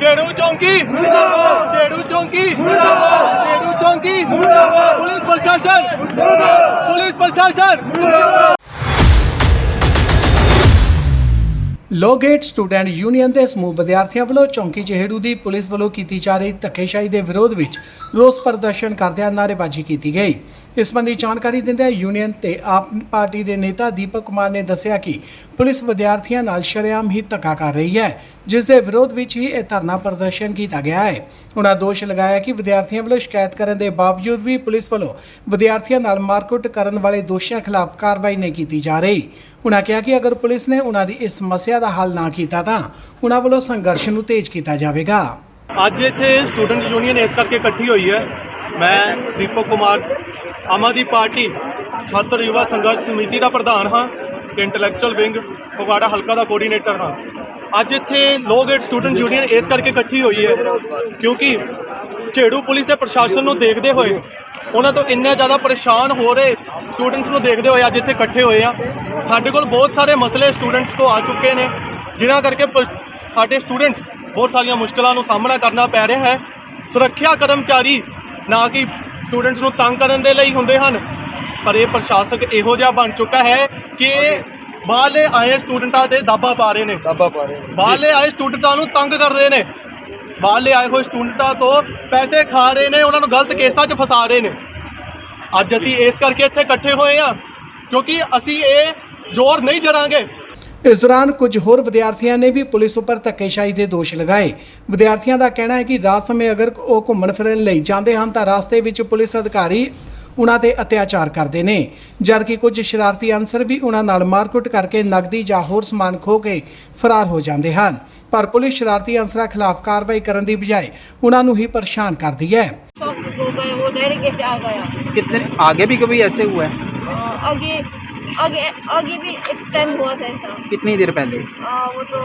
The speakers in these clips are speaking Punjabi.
ਜੇੜੂ ਚੌਂਕੀ ਮੁਰਦਾਬਾਦ। ਜੇੜੂ ਚੌਂਕੀ ਮੁਰਦਾਬਾਦ। ਜੇੜੂ ਚੌਂਕੀ ਮੁਰਦਾਬਾਦ। ਪੁਲਿਸ ਪ੍ਰਸ਼ਾਸਨ ਮੁਰਦਾਬਾਦ। ਪੁਲਿਸ ਪ੍ਰਸ਼ਾਸਨ ਲੋਗੇਟ ਸਟੂਡੈਂਟ ਯੂਨੀਅਨ ਦੇ ਸਮੂਹ ਵਿਦਿਆਰਥੀਆਂ ਵੱਲੋਂ ਚੌਂਕੀ ਜਿਹੜੂ ਦੀ ਪੁਲਿਸ ਵੱਲੋਂ ਕੀਤੀ ਜਾ ਰਹੀ ਧੱਕੇਸ਼ਾਹੀ ਦੇ ਵਿਰੋਧ ਵਿੱਚ ਰੋਸ ਪ੍ਰਦਰਸ਼ਨ ਕਰਦਿਆਂ ਨਾਅਰੇਬਾਜ਼ੀ ਕੀਤੀ ਗਈ। ਇਸ ਸੰਬੰਧੀ ਜਾਣਕਾਰੀ ਦਿੰਦਿਆਂ ਯੂਨੀਅਨ ਤੇ ਆਪ ਪਾਰਟੀ ਦੇ ਨੇਤਾ ਦੀਪਕ ਕੁਮਾਰ ਨੇ ਦੱਸਿਆ ਕਿ ਪੁਲਿਸ ਵਿਦਿਆਰਥੀਆਂ ਨਾਲ ਸ਼ਰੇਆਮ ਹੀ ਧੱਕਾ ਕਰ ਰਹੀ ਹੈ, ਜਿਸ ਦੇ ਵਿਰੋਧ ਵਿੱਚ ਹੀ ਇਹ ਧਰਨਾ ਪ੍ਰਦਰਸ਼ਨ ਕੀਤਾ ਗਿਆ ਹੈ। ਉਹਨਾਂ ਦੋਸ਼ ਲਗਾਇਆ ਕਿ ਵਿਦਿਆਰਥੀਆਂ ਵੱਲੋਂ ਸ਼ਿਕਾਇਤ ਕਰਨ ਦੇ ਬਾਵਜੂਦ ਵੀ ਪੁਲਿਸ ਵੱਲੋਂ ਵਿਦਿਆਰਥੀਆਂ ਨਾਲ ਮਾਰਕੁੱਟ ਕਰਨ ਵਾਲੇ ਦੋਸ਼ੀਆਂ ਖਿਲਾਫ ਕਾਰਵਾਈ ਨਹੀਂ ਕੀਤੀ ਜਾ ਰਹੀ। ਉਹਨਾਂ ਕਿਹਾ ਕਿ ਅਗਰ ਪੁਲਿਸ ਨੇ ਉਹਨਾਂ ਦੀ ਇਸ ਸਮੱਸਿਆ ਦਾ ਹੱਲ ਨਾ ਕੀਤਾ ਤਾਂ ਉਹਨਾਂ ਵੱਲੋਂ ਸੰਘਰਸ਼ ਨੂੰ ਤੇਜ਼ ਕੀਤਾ ਜਾਵੇਗਾ। ਅੱਜ ਇੱਥੇ ਸਟੂਡੈਂਟ ਯੂਨੀਅਨ ਇਸ ਕਰਕੇ ਇਕੱਠੀ ਹੋਈ ਹੈ ਮੈਂ ਦੀਪਕ ਕੁਮਾਰ, ਆਮ ਆਦਮੀ ਪਾਰਟੀ ਛਾਤਰ ਯੁਵਾ ਸੰਘਰਸ਼ ਸਮਿਤੀ ਦਾ ਪ੍ਰਧਾਨ ਹਾਂ ਤੇ ਇੰਟੈਲੈਕਚੁਅਲ ਵਿੰਗ ਫਗਵਾੜਾ ਹਲਕਾ ਦਾ ਕੋਆਰਡੀਨੇਟਰ ਹਾਂ। ਅੱਜ ਇੱਥੇ ਲੋਗੇਟ ਸਟੂਡੈਂਟ ਯੂਨੀਅਨ ਇਸ ਕਰਕੇ ਇਕੱਠੀ ਹੋਈ ਹੈ ਕਿਉਂਕਿ ਝੇੜੂ ਪੁਲਿਸ ਦੇ ਪ੍ਰਸ਼ਾਸਨ ਨੂੰ ਦੇਖਦੇ ਹੋਏ, ਉਹਨਾਂ ਤੋਂ ਇੰਨੇ ਜ਼ਿਆਦਾ ਪਰੇਸ਼ਾਨ ਹੋ ਰਹੇ ਸਟੂਡੈਂਟਸ ਨੂੰ ਦੇਖਦੇ ਹੋਏ ਅੱਜ ਇੱਥੇ ਇਕੱਠੇ ਹੋਏ ਆ ਸਾਡੇ ਕੋਲ ਬਹੁਤ ਸਾਰੇ ਮਸਲੇ ਸਟੂਡੈਂਟਸ ਕੋ ਆ ਚੁੱਕੇ ਨੇ, ਜਿਨ੍ਹਾਂ ਕਰਕੇ ਸਾਡੇ ਸਟੂਡੈਂਟਸ ਬਹੁਤ ਸਾਰੀਆਂ ਮੁਸ਼ਕਲਾਂ ਨੂੰ ਸਾਹਮਣਾ ਕਰਨਾ ਪੈ ਰਿਹਾ ਹੈ। ਸੁਰੱਖਿਆ ਕਰਮਚਾਰੀ ਨਾ ਕਿ ਸਟੂਡੈਂਟਸ ਨੂੰ ਤੰਗ ਕਰਨ ਦੇ ਲਈ ਹੁੰਦੇ ਹਨ। ਪਰ ਇਹ ਪ੍ਰਸ਼ਾਸਕ ਇਹੋ ਜਿਹਾ ਬਣ ਚੁੱਕਾ ਹੈ ਕਿ ਬਾਹਰਲੇ ਆਏ ਸਟੂਡੈਂਟਾਂ ਤੇ ਦਾਬਾ ਪਾ ਰਹੇ ਨੇ। ਦਾਬਾ ਪਾ ਰਹੇ ਬਾਹਰਲੇ ਆਏ ਸਟੂਡੈਂਟਾਂ ਨੂੰ ਤੰਗ ਕਰ ਰਹੇ ਨੇ। ਬਾਹਰਲੇ ਆਏ ਹੋਏ ਸਟੂਡੈਂਟਾਂ ਤੋਂ ਪੈਸੇ ਖਾ ਰਹੇ ਨੇ ਉਹਨਾਂ ਨੂੰ ਗਲਤ ਕੇਸਾਂ 'ਚ ਫਸਾ ਰਹੇ ਨੇ। ਅੱਜ ਅਸੀਂ ਇਸ ਕਰਕੇ ਇੱਥੇ ਇਕੱਠੇ ਹੋਏ ਆ ਕਿਉਂਕਿ ਅਸੀਂ ਇਹ ਜ਼ੋਰ ਨਹੀਂ ਜੜਾਂਗੇ। ਇਸ ਦੌਰਾਨ ਕੁਝ ਹੋਰ ਵਿਦਿਆਰਥੀਆਂ ਨੇ ਵੀ ਪੁਲਿਸ ਉੱਪਰ ਧੱਕੇਸ਼ਾਹੀ ਦੇ ਦੋਸ਼ ਲਗਾਏ ਵਿਦਿਆਰਥੀਆਂ ਦਾ ਕਹਿਣਾ ਹੈ ਕਿ ਰਾਤ ਸਮੇਂ ਅਗਰ ਉਹ ਘੁੰਮਣ ਫਿਰਨ ਲਈ ਜਾਂਦੇ ਹਨ ਤਾਂ ਰਸਤੇ ਵਿੱਚ ਪੁਲਿਸ ਅਧਿਕਾਰੀ ਉਹਨਾਂ ਤੇ ਅਤਿਆਚਾਰ ਕਰਦੇ ਨੇ ਜਦਕਿ ਕੁਝ ਸ਼ਰਾਰਤੀ ਅਨਸਰ ਵੀ ਉਹਨਾਂ ਨਾਲ ਮਾਰਕੁੱਟ ਕਰਕੇ ਨਕਦੀ ਜਾਂ ਹੋਰ ਸਮਾਨ ਖੋ ਕੇ ਫਰਾਰ ਹੋ ਜਾਂਦੇ ਹਨ ਪਰ ਪੁਲਿਸ ਸ਼ਰਾਰਤੀ ਅਨਸਰਾਂ ਖਿਲਾਫ ਕਾਰਵਾਈ ਕਰਨ ਦੀ ਬਜਾਏ ਉਹਨਾਂ ਨੂੰ ਹੀ ਪਰੇਸ਼ਾਨ ਕਰਦੀ ਹੈ शॉप हो गए वो डायरेक्ट कैसे आ गया कितने आगे भी कभी ऐसे हुआ है अ, आगे आगे आगे भी एक टाइम हुआ था ऐसा। कितनी देर पहले? अ, वो तो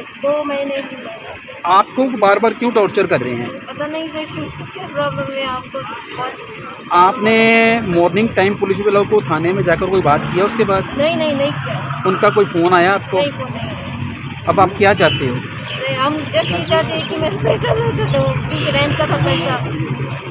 दो महीने की बात है। आपको बार बार क्यों टॉर्चर कर रहे हैं? पता नहीं सर शूज़ को क्या प्रॉब्लम है आपको बहुत आपने मॉर्निंग टाइम पुलिस वालों को थाने में जाकर कोई बात किया उसके बाद? नहीं नहीं नहीं किया। उनका कोई फ़ोन आया आपको? नहीं फ़ोन नहीं आया। अब आप क्या चाहते हो? नहीं, हम जैसे ही चाहते हैं कि मेरा पैसा मिलता तो रैंक का था पैसा।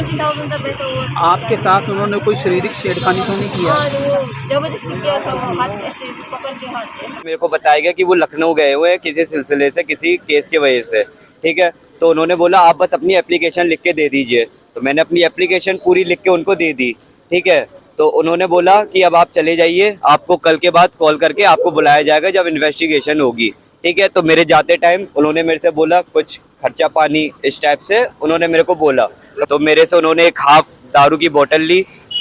आपके साथ उन्होंने कोई शारीरिक छेड़खानी तो नहीं किया? हाँ ज़बरदस्ती किया था वो हाथ ऐसे पकड़ के हाथ मेरे को बताया गया कि वो लखनऊ गए हुए हैं किसी सिलसिले से किसी केस की वजह से ठीक है? तो उन्होंने बोला आप बस अपनी एप्लीकेशन लिख के दे दीजिए। तो मैंने अपनी एप्लीकेशन पूरी लिख के उनको दे दी ठीक है? तो उन्होंने बोला कि अब आप चले जाइए आपको कल के बाद कॉल करके आपको बुलाया जाएगा जब इन्वेस्टिगेशन होगी ठीक है? तो मेरे जाते टाइम उन्होंने मेरे से बोला कुछ खर्चा पानी इस टाइप से उन्होंने मेरे को बोला। तो मेरे से उन्होंने एक हाफ़ दारू की बोतल ली,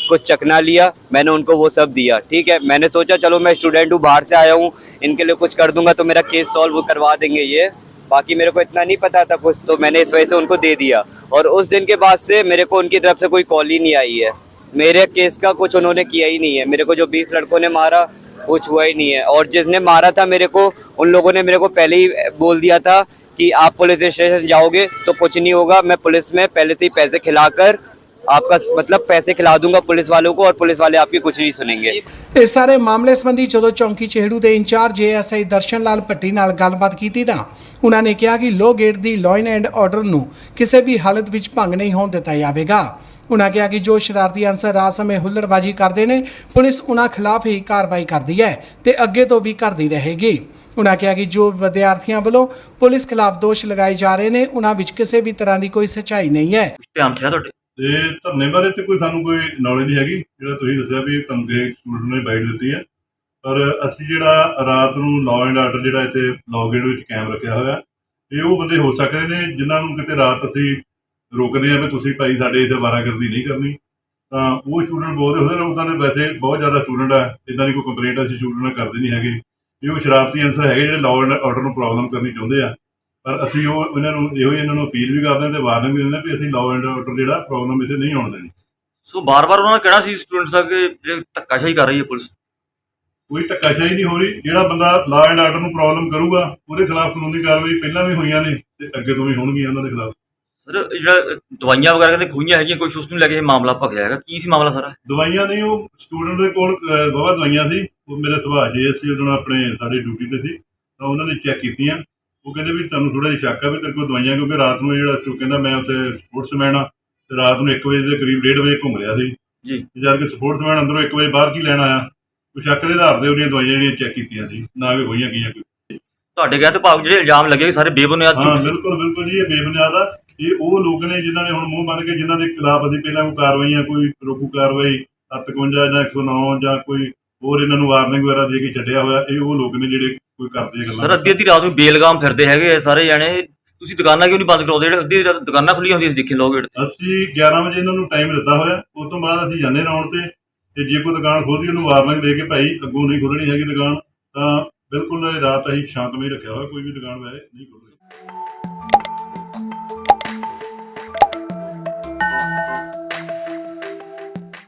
कुछ चकना लिया, मैंने उनको वो सब दिया, ठीक है? मैंने सोचा, चलो, मैं स्टूडेंट हूँ, बाहर से आया हूँ, इनके लिए कुछ कर दूँगा तो मेरा केस सॉल्व करवा देंगे ये। बाकी मेरे को इतना नहीं पता था कुछ तो मैंने इस वजह से उनको दे दिया। और उस दिन के बाद से मेरे को उनकी तरफ़ से कोई कॉल ही नहीं आई है। मेरे केस का कुछ उन्होंने किया ही नहीं है। मेरे को जो बीस लड़कों ने मारा, कुछ हुआ ही नहीं है। और जिसने मारा था मेरे को, उन लोगों ने मेरे को पहले ही बोल दिया था कि आप पुलिस स्टेशन जाओगे तो कुछ नहीं होगा मैं पुलिस में पहले से ही पैसे खिलाकर आपका मतलब पैसे खिला दूंगा पुलिस वालों को और पुलिस वाले आपकी कुछ नहीं सुनेंगे ਇਸ ਸਾਰੇ ਮਾਮਲੇ ਸੰਬੰਧੀ ਜਦੋਂ ਚੌਂਕੀ ਚਿਹੜੂ ਦੇ ਇੰਚਾਰਜ ਏਐਸਆਈ ਦਰਸ਼ਨ ਲਾਲ ਭੱਟੀ ਨਾਲ ਗੱਲਬਾਤ ਕੀਤੀ ਤਾਂ ਉਹਨਾਂ ਨੇ ਕਿਹਾ ਕਿ ਲੋ ਗੇਟ ਦੀ ਲਾਅ ਐਂਡ ਆਰਡਰ ਨੂੰ ਕਿਸੇ ਵੀ ਹਾਲਤ ਵਿੱਚ ਭੰਗ ਨਹੀਂ ਹੋਣ ਦਿੱਤਾ ਜਾਵੇਗਾ ਉਹਨਾਂ ਕਿਹਾ ਕਿ ਜੋ ਸ਼ਰਾਰਤੀ ਅਨਸਰ ਰਾਤ ਸਮੇਂ ਹੁੱਲੜਬਾਜ਼ੀ ਕਰਦੇ ਨੇ ਪੁਲਿਸ ਉਹਨਾਂ ਖਿਲਾਫ ਹੀ ਕਾਰਵਾਈ ਕਰਦੀ ਹੈ ਤੇ ਅੱਗੇ ਤੋਂ ਵੀ ਕਰਦੀ ਰਹੇਗੀ ਉਹਨਾਂ ਕਿਹਾ ਕਿ ਜੋ ਵਿਦਿਆਰਥੀਆਂ ਵੱਲੋਂ ਪੁਲਿਸ ਖਿਲਾਫ ਦੋਸ਼ ਲਗਾਏ ਜਾ ਰਹੇ ਨੇ ਉਹਨਾਂ ਵਿੱਚ ਕਿਸੇ ਵੀ ਤਰ੍ਹਾਂ ਦੀ ਕੋਈ ਸੱਚਾਈ ਨਹੀਂ ਹੈ। ਧਿਆਨ ਹੈ ਤੁਹਾਡੇ? ਤੇ ਧਰਨੇ ਬਾਰੇ ਤੇ ਕੋਈ ਸਾਨੂੰ ਕੋਈ ਨੌਲੇਜ ਨਹੀਂ ਹੈਗੀ। ਜਿਹੜਾ ਤੁਸੀਂ ਦੱਸਿਆ ਵੀ ਤੁਹਾਨੂੰ ਕਿਸੇ ਸਟੂਡੈਂਟ ਨੇ ਬਾਈਟ ਦਿੱਤੀ ਹੈ। ਪਰ ਅਸੀਂ ਜਿਹੜਾ ਰਾਤ ਨੂੰ ਲਾਅ ਐਂਡ ਆਰਡਰ ਜਿਹੜਾ ਇੱਥੇ ਲੌਗਇਨ ਵਿੱਚ ਕਾਇਮ ਰੱਖਿਆ ਹੋਇਆ ਇਹ ਉਹ ਬੰਦੇ ਹੋ ਸਕਦੇ ਨੇ ਜਿਨ੍ਹਾਂ ਨੂੰ ਕਿਤੇ ਰਾਤ ਅਸੀਂ ਰੋਕਦੇ ਆ ਵੀ ਤੁਸੀਂ ਭਾਈ ਸਾਡੇ ਇੱਥੇ ਵਾਰਾਗਰਦੀ ਨਹੀਂ ਕਰਨੀ। ਤਾਂ ਉਹ ਸਟੂਡੈਂਟ ਬੋਲਦੇ ਹੁੰਦੇ ਨੇ ਉਦਾਂ ਦੇ ਵੈਸੇ ਬਹੁਤ ਜ਼ਿਆਦਾ ਸਟੂਡੈਂਟ ਆ ਇਦਾਂ ਦੀ ਕੋਈ ਕੰਪਲੇਂਟ ਅਸੀਂ ਸਟੂਡੈਂਟ ਨਾਲ ਕਰਦੇ ਨਹੀਂ ਹੈਗੇ। ਇਹ ਉਹ ਸ਼ਰਾਰਤੀ ਅਨਸਰ ਹੈਗੇ ਜਿਹੜੇ ਲਾਅ ਐਂਡ ਆਰਡਰ ਨੂੰ ਪ੍ਰੋਬਲਮ ਕਰਨੀ ਚਾਹੁੰਦੇ ਆ। ਪਰ ਅਸੀਂ ਉਹ ਇਹਨਾਂ ਨੂੰ ਇਹੋ ਹੀ ਇਹਨਾਂ ਨੂੰ ਅਪੀਲ ਵੀ ਕਰਦੇ ਹਾਂ ਤੇ ਵਾਰਨਿੰਗ ਵੀ ਦਿੰਦੇ ਹਾਂ ਵੀ ਅਸੀਂ ਲਾਅ ਐਂਡ ਆਰਡਰ ਜਿਹੜਾ ਪ੍ਰੋਬਲਮ ਇੱਥੇ ਨਹੀਂ ਆਉਣ ਦੇਣੀ। ਸੋ ਬਾਰ-ਬਾਰ ਉਹਨਾਂ ਨੇ ਕਹਿਣਾ ਸੀ ਸਟੂਡੈਂਟਸ ਦਾ ਕਿ ਜਿਹੜੇ ਧੱਕਾਸ਼ਾਹੀ ਕਰ ਰਹੀ ਹੈ ਪੁਲਿਸ। ਕੋਈ ਧੱਕਾਸ਼ਾਹੀ ਨਹੀਂ ਹੋ ਰਹੀ। ਜਿਹੜਾ ਬੰਦਾ ਲਾਅ ਐਂਡ ਆਰਡਰ ਨੂੰ ਪ੍ਰੋਬਲਮ ਕਰੂਗਾ ਉਹਦੇ ਖਿਲਾਫ ਕਾਨੂੰਨੀ ਕਾਰਵਾਈ ਪਹਿਲਾਂ ਵੀ ਹੋਈਆਂ ਨੇ ਤੇ ਅੱਗੇ ਤੋਂ ਵੀ ਹੋਣਗੀਆਂ ਉਹਨਾਂ ਦੇ ਖਿਲਾਫ। ਸਰ ਜਿਹੜਾ ਦਵਾਈਆਂ ਵਗੈਰਾ ਕਹਿੰਦੇ ਖੂਹੀਆਂ ਹੈਗੀਆਂ ਕੋਈ ਉਸ ਨੂੰ ਲੈ ਕੇ ਇਹ ਮਾਮਲਾ ਭਖਿਆ ਹੈਗਾ। ਕੀ ਸੀ ਮਾਮਲਾ ਸਾਰਾ? ਦਵਾਈਆਂ ਨਹੀਂ ਉਹ ਸਟੂਡੈਂਟ ਦੇ ਕੋਲ ਬਹੁਤ ਦਵਾਈਆਂ ਸੀ। ਉਹ ਮੇਰੇ ਸੁਭਾਅ ਜੇ ਸੀ ਉਹਨਾਂ ਆਪਣੇ ਸਾਡੇ ਡਿਊਟੀ ਤੇ ਸੀ ਤਾਂ ਉਹਨਾਂ ਨੇ ਚੈੱਕ ਕੀਤੀਆਂ। ਉਹ ਕਹਿੰਦੇ ਵੀ ਤੁਹਾਨੂੰ ਥੋੜਾ ਜਿਹਾ ਸ਼ੱਕ ਆ ਵੀ ਤੇਰੇ ਕੋਲ ਦਵਾਈਆਂ ਕਿਉਂਕਿ ਰਾਤ ਨੂੰ ਜਿਹੜਾ ਤੂੰ ਕਹਿੰਦਾ ਮੈਂ ਉੱਥੇ ਸਪੋਰਟਸਮੈਨ ਆ ਤੇ ਰਾਤ ਨੂੰ 1 ਵਜੇ ਦੇ ਕਰੀਬ 1:30 ਵਜੇ ਘੁੰਮ ਰਿਹਾ ਸੀ। ਜੀ। ਜਦ ਕਿ ਸਪੋਰਟਸਮੈਨ ਅੰਦਰੋਂ 1 ਵਜੇ ਬਾਹਰ ਕੀ ਲੈਣ ਆਇਆ? ਉਹ ਸ਼ੱਕ ਦੇ ਆਧਾਰ ਤੇ ਉਹਦੀਆਂ ਦਵਾਈਆਂ ਜਿਹੜੀਆਂ ਚੈੱਕ ਕੀਤੀਆਂ ਸੀ ਨਾ ਵੀ ਹੋਈਆਂ ਗਈਆਂ ਕੋਈ। ਤੁਹਾਡੇ ਕਹਿਣ ਤੇ ਭਾਵ ਜਿਹੜੇ ਇਲਜ਼ਾਮ ਲੱਗੇ ਕਿ ਸਾਰੇ ਬੇਬੁਨਿਆਦ ਹਾਂ ਬਿਲਕੁਲ ਬਿਲਕੁਲ ਜੀ ਇਹ ਬੇਬੁਨਿਆਦ ਆ। ਇਹ ਉਹ ਲੋਕ ਨੇ ਜਿਨ੍ਹਾਂ ਨੇ ਹੁਣ ਮੂੰਹ ਬੰਨ ਕੇ ਜਿਨ੍ਹਾਂ ਦੇ ਖਿਲਾਫ ਅਸੀਂ ਪਹਿਲਾਂ ਕੋਈ ਕਾਰਵਾਈਆਂ ਕੋਈ ਰੋਕੂ ਕਾਰਵਾਈ 57 ਜਾਂ 109 ਜਾਂ ਕੋਈ ਹੋਰ ਇਹਨਾਂ ਨੂੰ ਵਾਰਨਿੰਗ ਵਗੈਰਾ ਦੇ ਕੇ ਛੱਡਿਆ ਹੋਇਆ ਇਹ ਉਹ ਲੋਕ ਨੇ ਜਿਹੜੇ ਕੋਈ ਕਰਦੇ ਆ ਸਰ ਗੱਲਾਂ ਅੱਧੀ ਅੱਧੀ ਰਾਤ ਨੂੰ ਬੇਲਗਾਮ ਫਿਰਦੇ ਹੈਗੇ ਆ ਸਾਰੇ ਜਾਣੇ। ਤੁਸੀਂ ਦੁਕਾਨਾਂ ਕਿਉਂ ਨਹੀਂ ਬੰਦ ਕਰਾਉਂਦੇ? ਜਿਹੜੇ ਅੱਧੀ ਰਾਤ ਦੁਕਾਨਾਂ ਖੁੱਲੀਆਂ ਹੁੰਦੀਆਂ ਸੀ ਦੇਖੀ ਲੋਕ ਅਸੀਂ 11 ਵਜੇ ਇਹਨਾਂ ਨੂੰ ਟਾਈਮ ਦਿੱਤਾ ਹੋਇਆ। ਉਸ ਤੋਂ ਬਾਅਦ ਅਸੀਂ ਜਾਂਦੇ ਰਾਉਣ ਤੇ। ਤੇ ਜੇ ਕੋਈ ਦੁਕਾਨ ਖੋਲਦੀ ਉਹਨੂੰ ਵਾਰਨਿੰਗ ਦੇ ਕੇ ਭਾਈ ਅੱਗੋਂ ਨਹੀਂ ਖੋਲਣੀ ਹੈਗੀ ਦੁਕਾਨ ਤਾਂ ਬਿਲਕੁਲ ਰਾਤ ਅਸੀਂ ਸ਼ਾਂਤਮਈ ਰੱਖਿਆ ਹੋਇਆ। ਕੋਈ ਵੀ ਦੁਕਾਨ ਵੈਸੇ ਨਹੀਂ ਖੋਲਣੀ